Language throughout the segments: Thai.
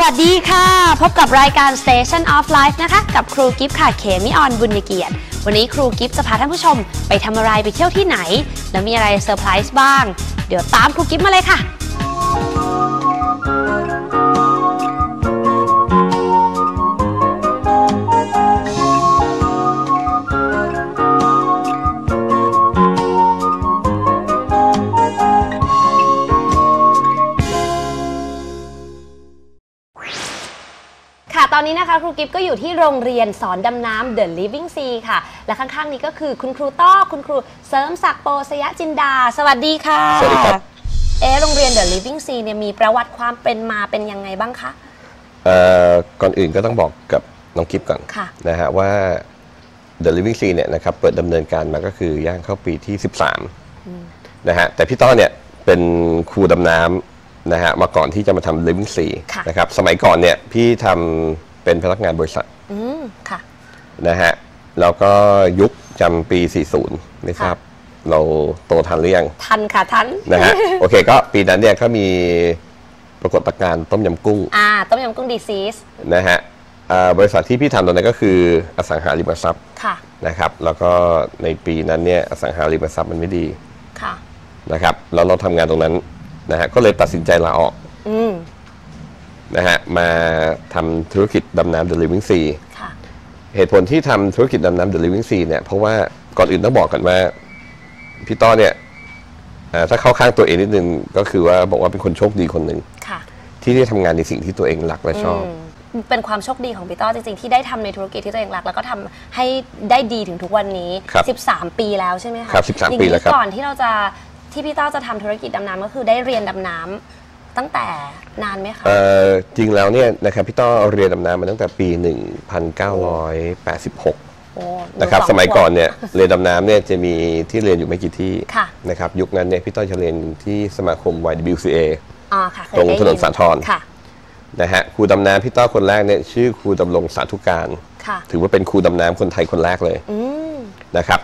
วัสดีค่ะ พบกับรายการ Station of Life นะคะ กับครูกิฟต์ค่ะเขมิออนบุญเกียรติ วันนี้ครูกิฟต์จะพาท่านผู้ชมไปทำอะไรไปเที่ยวที่ไหน แล้วมีอะไรเซอร์ไพรส์บ้าง เดี๋ยวตามครูกิฟต์มาเลยค่ะ นนี้นะคะครูกิฟต์ก็อยู่ที่โรงเรียนสอนดำน้ำ The Living Sea ค่ะ และข้างๆนี้ก็คือคุณครูต้อคุณครูเสริมศักดิ์โปสยจินดา สวัสดีค่ะสวัสดีครับ เอะโรงเรียน The Living Sea เนี่ยมีประวัติความเป็นมาเป็นยังไงบ้างคะ เอ่อก่อนอื่นก็ต้องบอกกับน้องกิฟก่อนค่ะ นะฮะว่า The Living Sea เนี่ยนะครับเปิดดำเนินการมาก็คือย่างเข้าปีที่ 13นะฮะแต่พี่ต้อเนี่ยเป็นครูดำน้ำนะฮะมาก่อนที่จะมาทำ Living Sea ค่ะ นะครับสมัยก่อนเนี่ยพี่ทำ เป็นพนักงานบริษัทอืมค่ะ นะฮะแล้วก็ยุคจำปี 40ไม่ทราบเราโตทันหรือยัง ทันค่ะทันนะฮะโอเคก็ปีนั้นเนี่ยก็มีปรากฏการณ์ต้มยำกุ้ง อ่า ต้มยำกุ้งดีซีสนะฮะอ่าบริษัทที่พี่ทำตอนนั้นก็คืออสังหาริมทรัพย์ค่ะนะครับ แล้วก็ในปีนั้นเนี่ยอสังหาริมทรัพย์มันไม่ดีค่ะนะครับ แล้วเราทำงานตรงนั้นนะฮะก็เลยตัดสินใจลาออกอืม นะฮะมาทำธุรกิจดำน้ำ The Living Sea ค่ะ เหตุผลที่ทำธุรกิจดำน้ำ The Living Sea เนี่ยเพราะว่าก่อนอื่นต้องบอกกันว่าพี่ต้อเนี่ยอ่าถ้าเข้าข้างตัวเองนิดนึงก็คือว่าบอกว่าเป็นคนโชคดีคนหนึ่งค่ะที่ได้ทำงานในสิ่งที่ตัวเองรักและชอบ อืมเป็นความโชคดีของพี่ต้อจริงๆ ที่ได้ทำในธุรกิจที่ตัวเองรัก แล้วก็ทำให้ได้ดีถึงทุกวันนี้ ครับ13 ปีแล้วใช่ไหมคะครับ13อย่างปีนี้แล้วครับ ก่อนที่เราจะที่พี่ต้อจะทำธุรกิจดำน้ำก็คือได้เรียนดำน้ำ ตั้งแต่นานไหมคะ เอ่อจริงแล้วเนี่ยนะครับพี่ต้อเรียนดำน้ำมาตั้งแต่ปี 1986 โอ้หนะครับสงสมัยขวบก่อนเนี่ยเรียนดำน้ำเนี่ยจะมีที่เรียนอยู่ไม่กี่ที่ค่ะนะครับยุคนั้นเนี่ยพี่ต้อยจะเรียนที่สมาคม YWCA อ่าค่ะเคยตรงได้ยิถนนสาทร ค่ะ นะฮะครูดำน้ำพี่ต้อคนแรกเนี่ยชื่อครูดำรงสาธุการ ค่ะ ถือว่าเป็นครูดำน้ำคนไทยคนแรกเลยอืม นะครับ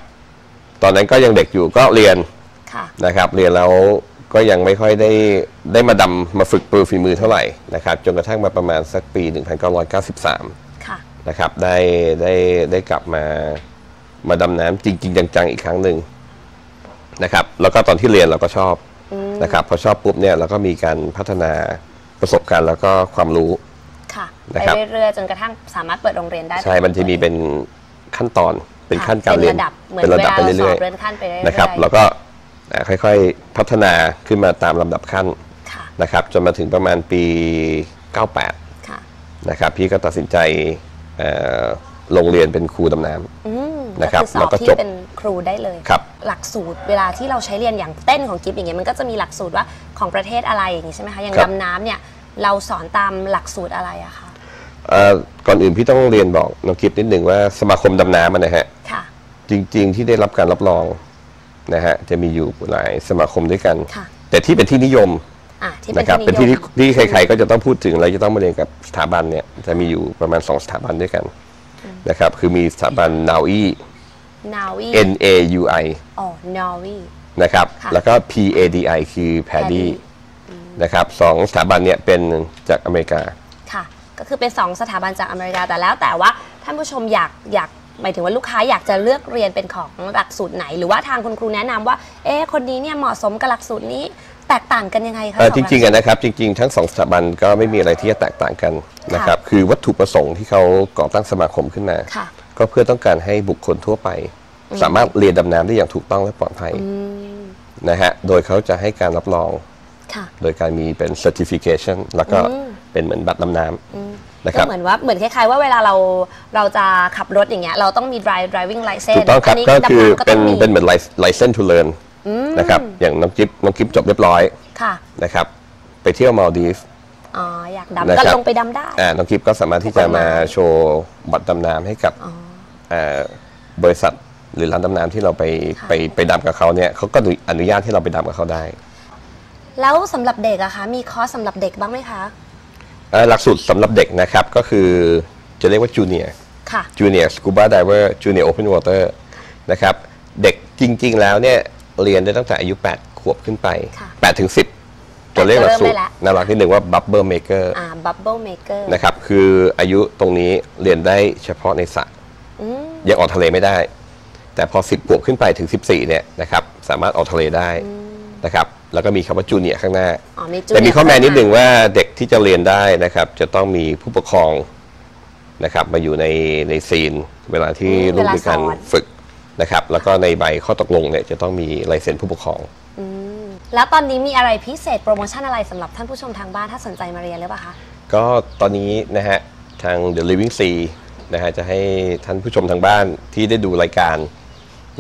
ตอนนั้นก็ยังเด็กอยู่ก็เรียนค่ะ นะครับ เรียนแล้ว ก็ยังไม่ค่อยได้ได้มาดำมาฝึกปรือฝีมือเท่าไหร่นะครับจนกระทั่งมาประมาณสักปี 1993 ค่ะ นะครับได้ได้ได้กลับมามาดำน้ำจริง ๆ จังๆ อีกครั้งหนึ่งนะครับแล้วก็ตอนที่เรียนเราก็ชอบนะครับพอชอบปุ๊บเนี่ยเราก็มีการพัฒนาประสบการณ์แล้วก็ความรู้ค่ะไปนะครับเรื่อยๆจนกระทั่งสามารถเปิดโรงเรียนได้ใช่มันจะมีเป็นขั้นตอนเป็นค่ะขั้นการเรียนเป็นระดับเหมือนเป็นระดับไปเวลาเราสเรื่ออบยเลื่อนขั้นไปเรื่อยๆๆนะครับแล้วก็ อ่าค่อยๆพัฒนาขึ้นมาตามลำดับขั้นค่ะนะครับจนมาถึงประมาณปี 98ค่ะนะครับพี่ก็ตัดสินใจเอ่อลงเรียนเป็นครูดำน้ำอืมนะครับก็คือสแล้อบวก็ที่จบเป็นครูได้เลยครับหลักสูตรเวลาที่เราใช้เรียนอย่างเต้นของกิฟอย่างเงี้ยมันก็จะมีหลักสูตรว่าของประเทศอะไรอย่างงี้ใช่ไหมคะอย่างครับดำน้ำเนี่ยเราสอนตามหลักสูตรอะไรอะคะเอ่อก่อนอื่นพี่ต้องเรียนบอกน้องกิฟนิดหนึ่งว่าสมาคมดำน้ำอะนะฮะค่ะจริง ๆ ที่ได้รับการรับรอง นะฮะจะมีอยู่หลายสมาคมด้วยกัน ค่ะแต่ที่เป็นที่นิยมอะที่เป็นนะครับที่เป็นนิที่ยมที่ที่ใครๆก็จะต้องพูดถึงและจะต้องมาเรียนกับสถาบันเนี่ยจะมีอยู่ประมาณ 2 สถาบันด้วยกันนะครับคือมีสถาบัน NAUI นาวี N A U I อ๋อนาวี นะครับค่ะ แล้วก็ P A D I คือ PADI นะครับสองสถาบันเนี่ยเป็นจากอเมริกา ค่ะ ก็คือเป็นสองสถาบันจากอเมริกาแต่แล้วแต่ว่าท่านผู้ชมอยากอยาก หมายถึงว่าลูกค้าอยากจะเลือกเรียนเป็นของหลักสูตรไหน หรือว่าทางคุณครูแนะนำว่า เอ๊ะคนนี้เนี่ยเหมาะสมกับหลักสูตรนี้ แตกต่างกันยังไงคะเอ่อสจหลักริงๆสูตอะนะครับจริงๆ ทั้งสองสถาบันก็ไม่มีอะไรที่จะแตกต่างกันนะครับคือวัตถุประสงค์ที่เขาก่อตั้งสมาคมขึ้นมา ค่ะ ก็เพื่อต้องการให้บุคคลทั่วไป สามารถเรียนดำน้ำได้อย่างถูกต้องและปลอดภัยอืมนะฮะโดยเขาจะให้การรับรอง ค่ะ โดยการมีเป็น certification แล้วก็อืม เป็นเหมือนบัตรดำน้ำนะคก็รับเหมือนว่าเหมือนคล้ายๆว่าเวลาเราเราจะขับรถอย่างเงี้ยเราต้องมี drive driving ถู license กต้องครับนนี้ก็คือดำำก็เป็ต้นองมีเป็นเหมือน license to learn นะครับอย่างน้องกิฟน้องกิฟจบเรียบร้อยค่ะนะครับ ไปเที่ยวมาลดีฟอ๋ออยากดำนะก็ครับลงไปดำได้อ่าน้องกิฟก็สามารถที่จะมาโชว์บัตรดำน้ำให้กับอ๋อเอ่อบริษัทหรือร้านดำน้ำที่เราไปค่ะไปไปดำกับเขาเนี่ยเขาก็อนุญาตให้เราไปดำกับเขาได้ แล้วสำหรับเด็กอะคะมีคอร์สสำหรับเด็กบ้างไหมคะเอ่อ หลักสูตรสำหรับเด็กนะครับก็คือจะเรียกว่าจูเนียร์ค่ะ จูเนียร์สกูบาไดเวอร์จูเนียร์โอเพนวอเตอร์นะครับเด็กจริง ๆ แล้วเนี่ยเรียนได้ตั้งแต่อายุ 8 ขวบขึ้นไปค่ะ8ถึง10จะเรียกหลักสูตรเริ่มได้แล้วน่ารักนิดหนึ่งว่า Bubble Maker อ่า bubble maker นะครับคืออายุตรงนี้เรียนได้เฉพาะในสระอืมยังออกทะเลไม่ได้ แต่พอ 10บวกขึ้นไปถึง 14เนี่ยนะครับสามารถออกทะเลได้นะครับ แล้วก็มีคำว่าจูเนียร์ข้างหน้า อ๋อมีจุดแต่มีข้อแม้นิดหนึ่งว่าเด็กที่จะเรียนได้นะครับ จะต้องมีผู้ปกครองนะครับ มาอยู่ในในซีน เวลาที่ลูกมีการฝึกนะครับ แล้วก็ในใบข้อตกลงเนี่ยจะต้องมีลายเซ็นผู้ปกครองอืมแล้วตอนนี้มีอะไรพิเศษโปรโมชั่นอะไรสำหรับท่านผู้ชมทางบ้านถ้าสนใจมาเรียนหรือเปล่าคะ ก็ตอนนี้นะฮะทาง The Living Sea นะฮะจะให้ท่านผู้ชมทางบ้านที่ได้ดูรายการ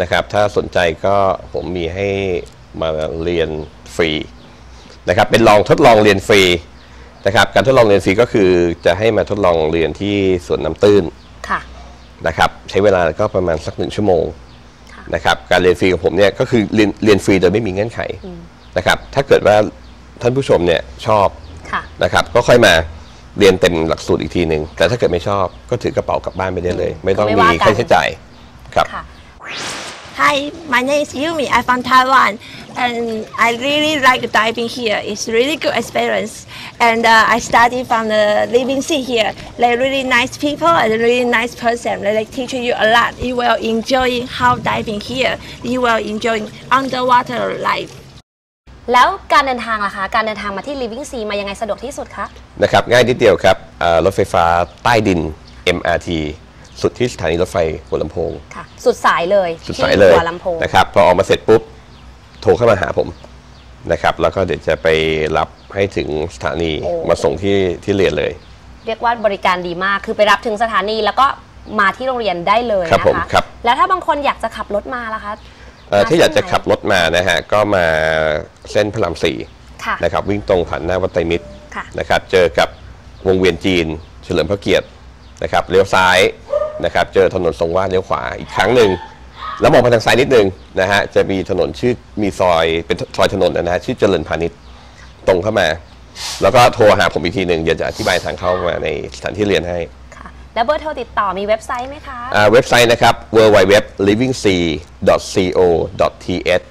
นะครับ ถ้าสนใจก็ผมมีให้ มาเรียนฟรีนะครับเป็นลองทดลองเรียนฟรีนะครับการทดลองเรียนฟรีก็คือจะให้มาทดลองเรียนที่สวนน้ำตื้นค่ะนะครับใช้เวลาก็ประมาณสักหนึ่งชั่วโมงค่ะนะครับการเรียนฟรีของผมเนี่ยก็คือเรียนเรียนฟรีโดยไม่มีเงื่อนไขนะครับถ้าเกิดว่าท่านผู้ชมเนี่ยชอบค่ะนะครับก็ค่อยมาเรียนเต็มหลักสูตรอีกทีหนึ่งแต่ถ้าเกิดไม่ชอบก็ถือกระเป๋ากลับบ้านไปได้เลย ไม่ต้องไม่มีว่ากันค่าใช้จ่ายครับค่ะ Hi, my name is Yumi. I'm from Taiwan, and I really like diving here. It's really good experience, and uh, I study from the Living Sea here. They're really nice people and really nice person. They like teach you a lot. You will enjoy how diving here. You will enjoy underwater life. แล้วการเดินทางล่ะคะ การเดินทางมาที่ Living Sea มายังไงสะดวกที่สุดคะ นะครับง่ายนิดเดียวครับอ่ารถไฟฟ้าใต้ดิน MRT สุดที่สถานีรถไฟหัวลำโพง ค่ะ สุดสายเลยสุดสายเลยที่หัวลำโพงนะครับพอออกมาเสร็จปุ๊บโทรเข้ามาหาผมนะครับ แล้วก็เดี๋ยวจะไปรับให้ถึงสถานีมาส่งที่ที่เรียนเลย เรียกว่าบริการดีมาก คือไปรับถึงสถานีแล้วก็มาที่โรงเรียนได้เลยครับนะผมคะครับแล้วถ้าบางคนอยากจะขับรถมาล่ะคะเอ่อมาถ้าอยากจะเส้นไหนขับรถมานะฮะก็มาเส้นพระรามสี่ค่ะ นะครับ วิ่งตรงผ่านหน้าวัดไตรมิตรค่ะ นะครับ เจอกับวงเวียนจีน เฉลิมพระเกียรตินะครับเลี้ยวซ้าย นะครับเจอถนนทรงวาดเลี้ยวขวาอีกครั้งหนึ่งแล้วมองไปทางซ้ายนิดนึงนะฮะจะมีถนนชื่อมีซอยเป็นซอยถนนนะฮะชื่อเจริญพาณิชย์ตรงเข้ามา แล้วก็โทรหาผมอีกทีหนึ่งเดี๋ยวจะอธิบายทางเข้ามาในสถานที่เรียนให้ค่ะ แล้วเบอร์โทรติดต่อมีเว็บไซต์ไหมคะอ่าเว็บไซต์นะครับ www.livingsea.co.th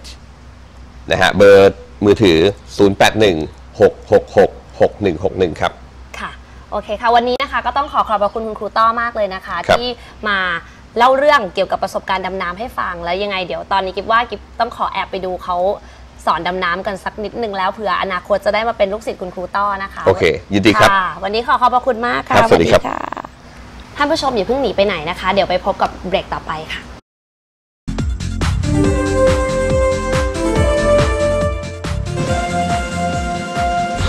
นะฮะเบอร์มือถือ 0816666161 ครับค่ะ โอเคค่ะ วันนี้นะคะก็ต้องขอขอบพระคุณคุณครูต้อมากเลยนะคะ ครับที่มาเล่าเรื่องเกี่ยวกับประสบการณ์ดำน้ำให้ฟัง แล้วยังไงเดี๋ยวตอนนี้กิฟว่ากิฟต้องขอแอบไปดูเขาสอนดำน้ำกันสักนิดนึงแล้วเผื่ออนาคตจะได้มาเป็นลูกศิษย์คุณครูต้อนะคะโอเคยินดีครับค่ะวันนี้ขอขอบพระคุณมากค่ะครับสวัสดีครับท่านผู้ชมอย่าเพิ่งหนีไปไหนนะคะ เดี๋ยวไปพบกับเบรกต่อไปค่ะ